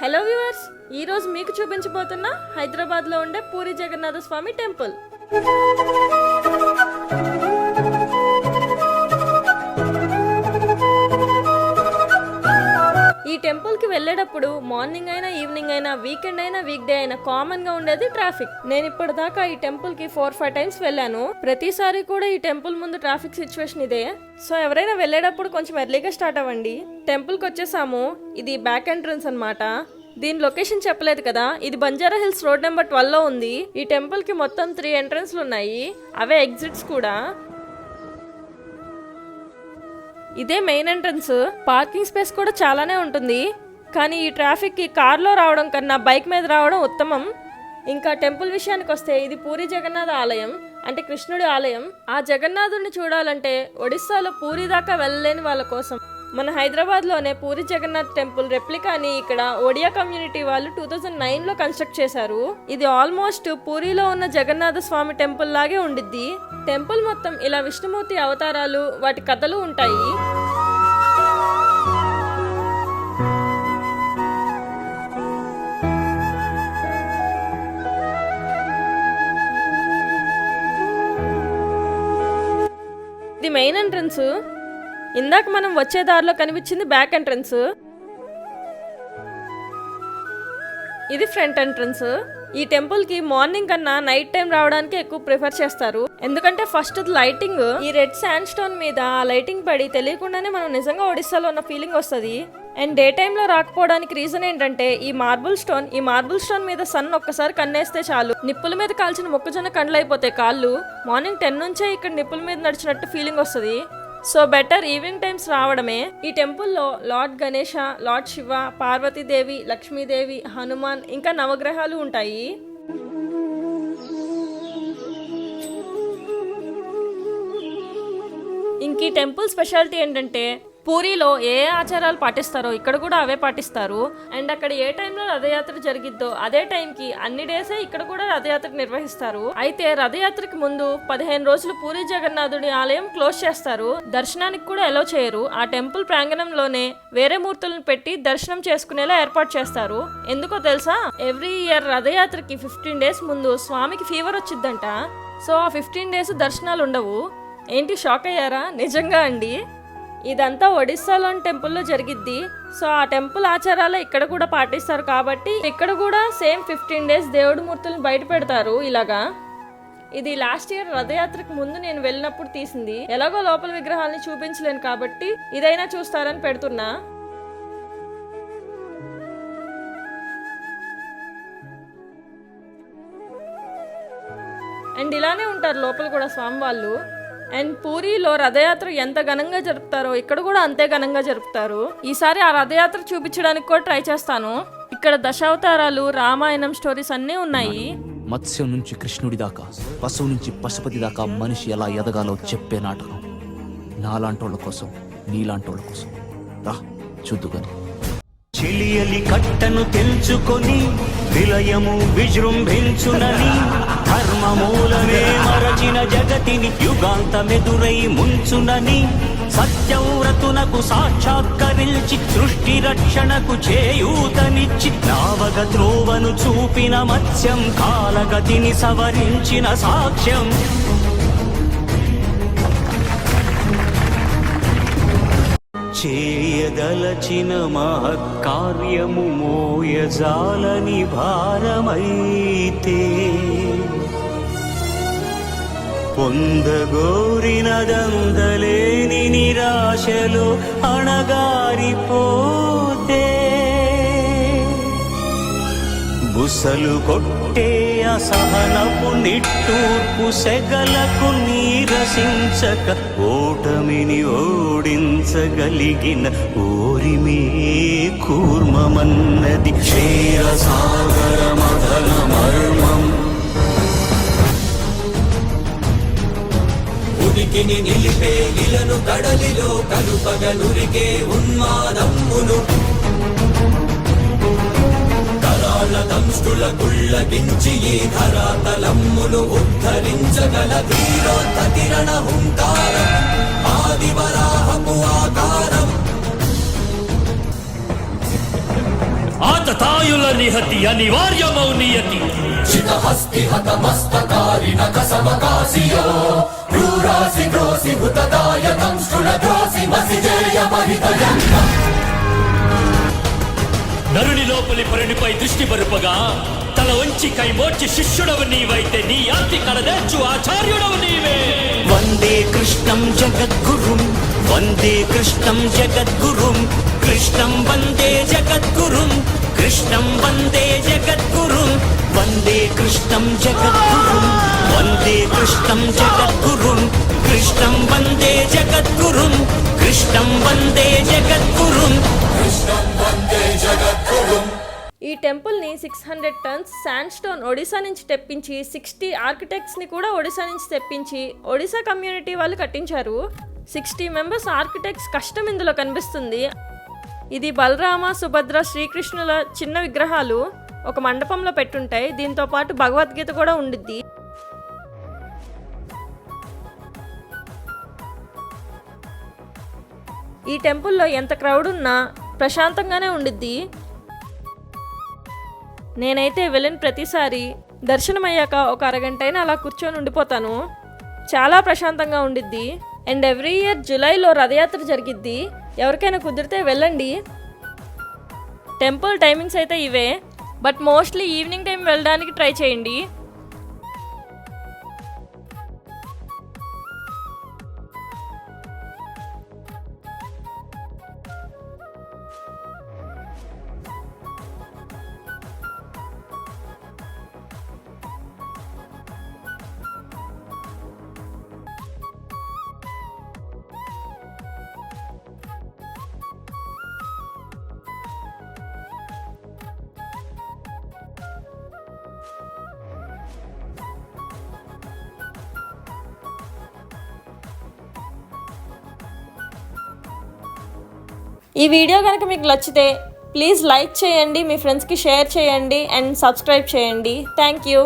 Hello viewers ఈరోజు మీకు చూపించబోతున్న హైదరాబాద్లో ఉండే పూరి జగన్నాథ స్వామి టెంపుల్. ఈ టెంపుల్కి వెళ్ళేటప్పుడు మార్నింగ్ అయినా ఈవినింగ్ అయినా వీకెండ్ అయినా వీక్ డే అయినా కామన్గా ఉండేది ట్రాఫిక్ నేను ఇప్పటిదాకా ఈ టెంపుల్కి ఫోర్ ఫైవ్ టైమ్స్ వెళ్ళాను. ప్రతిసారి కూడా ఈ టెంపుల్ ముందు ట్రాఫిక్ సిచ్యువేషన్ ఇదే. సో ఎవరైనా వెళ్ళేటప్పుడు కొంచెం ఎర్లీగా స్టార్ట్ అవ్వండి. టెంపుల్కి వచ్చేసాము. ఇది బ్యాక్ ఎంట్రన్స్ అనమాట దీని లొకేషన్ చెప్పలేదు కదా. ఇది బంజారా హిల్స్ రోడ్ నెంబర్ ట్వెల్వ్లో ఉంది. ఈ టెంపుల్కి మొత్తం త్రీ ఎంట్రన్స్లు ఉన్నాయి. అవే ఎగ్జిట్స్ కూడా. ఇదే మెయిన్ ఎంట్రన్స్ పార్కింగ్ స్పేస్ కూడా చాలానే ఉంటుంది. కానీ ఈ ట్రాఫిక్కి కార్లో రావడం కన్నా బైక్ మీద రావడం ఉత్తమం. ఇంకా టెంపుల్ విషయానికి వస్తే ఇది పూరి జగన్నాథ ఆలయం అంటే కృష్ణుడి ఆలయం. ఆ జగన్నాథుడిని చూడాలంటే ఒడిస్సాలో పూరి దాకా వెళ్ళలేని వాళ్ళ కోసం. మన హైదరాబాద్లోనే పూరి జగన్నాథ్ టెంపుల్ రెప్లికాని ఇక్కడ ఒడియా కమ్యూనిటీ వాళ్ళు టూ థౌజండ్ నైన్లో కన్స్ట్రక్ట్ చేశారు. ఇది ఆల్మోస్ట్ పూరిలో ఉన్న జగన్నాథ స్వామి టెంపుల్ లాగే ఉండిద్ది. టెంపుల్ మొత్తం ఇలా విష్ణుమూర్తి అవతారాలు వాటి కథలు ఉంటాయి. ఇది మెయిన్ ఎంట్రన్స్ ఇందాక మనం వచ్చే దారిలో కనిపించింది బ్యాక్ ఎంట్రన్స్ ఇది ఫ్రంట్ ఎంట్రన్స్ ఈ టెంపుల్కి మార్నింగ్ కన్నా నైట్ టైం రావడానికి ఎక్కువ ప్రిఫర్ చేస్తారు. ఎందుకంటే ఫస్ట్ లైటింగ్ ఈ రెడ్ శాండ్ స్టోన్ మీద ఆ లైటింగ్ పడి తెలియకుండానే మనం నిజంగా ఒడిస్సాలో ఉన్న ఫీలింగ్ వస్తుంది. అండ్ డే టైంలో రాకపోవడానికి రీజన్ ఏంటంటే ఈ మార్బుల్ స్టోన్ ఈ మార్బుల్ స్టోన్ మీద సన్ ఒక్కసారి కన్నేస్తే చాలు. నిప్పుల మీద కాల్చిన మొక్కజొన్న కండ్లు అయిపోతాయి కాళ్ళు మార్నింగ్ టెన్ నుంచే ఇక్కడ నిప్పుల మీద నడిచినట్టు ఫీలింగ్ వస్తుంది. సో బెటర్ ఈవినింగ్ టైమ్స్ రావడమే. ఈ టెంపుల్లో లార్డ్ గణేష లార్డ్ శివ పార్వతీదేవి లక్ష్మీదేవి హనుమాన్ ఇంకా నవగ్రహాలు ఉంటాయి. ఇంక ఈ టెంపుల్ స్పెషాలిటీ ఏంటంటే పూరిలో ఏ ఆచారాలు పాటిస్తారో ఇక్కడ కూడా అవే పాటిస్తారు. అండ్ అక్కడ ఏ టైంలో రథయాత్ర జరిగిద్దో అదే టైంకి అన్ని డేసే ఇక్కడ కూడా రథయాత్ర నిర్వహిస్తారు. అయితే రథయాత్రకి ముందు పదిహేను రోజులు పూరి జగన్నాథుడి ఆలయం క్లోజ్ చేస్తారు. దర్శనానికి కూడా ఎలో చేయరు. ఆ టెంపుల్ ప్రాంగణంలోనే వేరే మూర్తులను పెట్టి దర్శనం చేసుకునేలా ఏర్పాటు చేస్తారు. ఎందుకో తెలుసా? ఎవ్రీ ఇయర్ రథయాత్రకి ఫిఫ్టీన్ డేస్ ముందు స్వామికి ఫీవర్ వచ్చిందంట సో ఆ ఫిఫ్టీన్ డేస్ దర్శనాలు ఉండవు. ఏంటి షాక్ అయ్యారా? నిజంగా అండి. ఇదంతా ఒడిస్సాలోని టెంపుల్లో జరిగిద్ది. సో ఆ టెంపుల్ ఆచారాలు ఇక్కడ కూడా పాటిస్తారు కాబట్టి ఇక్కడ కూడా సేమ్ ఫిఫ్టీన్ డేస్ దేవుడి మూర్తులను బయట పెడతారు ఇలాగా. ఇది లాస్ట్ ఇయర్ రథయాత్రకు ముందు నేను వెళ్ళినప్పుడు తీసింది. ఎలాగో లోపల విగ్రహాలని చూపించలేను కాబట్టి ఇదైనా చూస్తారని పెడుతున్నా. అండ్ ఇలానే ఉంటారు లోపల కూడా స్వామి వాళ్ళు అండ్ పూరిలో రథయాత్ర ఎంత ఘనంగా జరుపుతారో ఇక్కడ కూడా అంతే ఘనంగా జరుపుతారు. ఈసారి ఆ రథయాత్ర చూపించడానికి కూడా ట్రై చేస్తాను. ఇక్కడ దశావతారాలు రామాయణం స్టోరీస్ అన్నీ ఉన్నాయి. మత్స్యం నుంచి కృష్ణుడి దాకా పశువు నుంచి పశుపతి దాకా మనిషి ఎలా ఎదగాలో చెప్పే నాటకం. నాలాంటోళ్ళ కోసం నీలాంటోళ్ళ కోసం. రా చూద్దుగాని చెలియలి కట్టను తెంచుకొని విలయము విజృంభించునని. ధర్మమూలమే మరచిన జగతిని యుగాంతమెదురై ముంచునని సత్యవ్రతునకు సాక్షాత్కరించి సృష్టి రక్షణకు చేయూతనిచ్చి నావగ త్రోవను చూపిన మత్స్యం కాలగతిని సవరించిన సాక్ష్యం. చేయదలచిన మహత్కార్యము మోయజాలని భారమైతే పొందగోరినదందలేని నిరాశలో అణగారిపోతే. బుసలు కొట్టే అసహనపు నిట్టూర్పు సెగలకు నీరసించక ఓటమిని ఓడించగలిగిన ఓరిమే కూర్మమన్నది. క్షీరసాగర మధన మర్మం ఉనికిని నిలిపే ఇలను కడలిలో కలుపగనురికే ఉన్మాదమ్మును. కరాళ దంష్టుల గుళ్ళగించి ఈ ధరాతలమ్మును ఉద్ధరించగల ధీరోత్తతిరణ హుంకార ఆదివరాహపు ఆకార ఆతతాయుల నిహతి కసమకాసియో క్రూరాసి క్రోసి హుతదాయ దంష్టుల ద్రోసి మసిజేయ మహితయంగ నరుని లోపలి పరునిపై దృష్టి పరుపగా తల వంచి కైమోర్చి శిష్యుడవు నీవైతే నీ ఆర్తి కడదేర్చు ఆచార్యుడవు నీవే. వందే కృష్ణం జగద్గురుం వందే కృష్ణం జగద్గురుం కృష్ణం వందే జగద్గురుం. కృష్ణం వందే జగద్గురుం వందే కృష్ణం జగద్గురుం వందే కృష్ణం జగద్గురుం కృష్ణం వందే జగద్గురుం కృష్ణం వందే జగద్గురుం ఈ టెంపుల్ని six hundred tons sandstone Odisha నుంచి తెప్పించి సిక్స్టీ ఆర్కిటెక్ట్స్ని కూడా ఒడిశా నుంచి తెప్పించి ఒడిశా కమ్యూనిటీ వాళ్ళు కట్టించారు. సిక్స్టీ మెంబర్స్ ఆర్కిటెక్ట్స్ కష్టం ఇందులో కనిపిస్తుంది. ఇది బలరామ సుభద్ర శ్రీకృష్ణుల చిన్న విగ్రహాలు ఒక మండపంలో పెట్టుంటాయి. దీంతో పాటు భగవద్గీత కూడా ఉండిద్ది. ఈ టెంపుల్లో ఎంత క్రౌడ్ ఉన్నా ప్రశాంతంగానే ఉండిద్ది. నేనైతే వెళ్ళిన ప్రతిసారి దర్శనం అయ్యాక ఒక అరగంట అయినా అలా కూర్చొని ఉండిపోతాను. చాలా ప్రశాంతంగా ఉండిద్ది. అండ్ ఎవ్రీ ఇయర్ జూలైలో రథయాత్ర జరిగిద్ది. ఎవరికైనా కుదిరితే వెళ్ళండి. టెంపుల్ టైమింగ్స్ అయితే ఇవే బట్ మోస్ట్లీ ఈవినింగ్ టైం వెళ్ళడానికి ట్రై చేయండి. ఈ వీడియో కనుక మీకు నచ్చితే ప్లీజ్ లైక్ చేయండి మీ ఫ్రెండ్స్కి షేర్ చేయండి అండ్ సబ్స్క్రైబ్ చేయండి. Thank you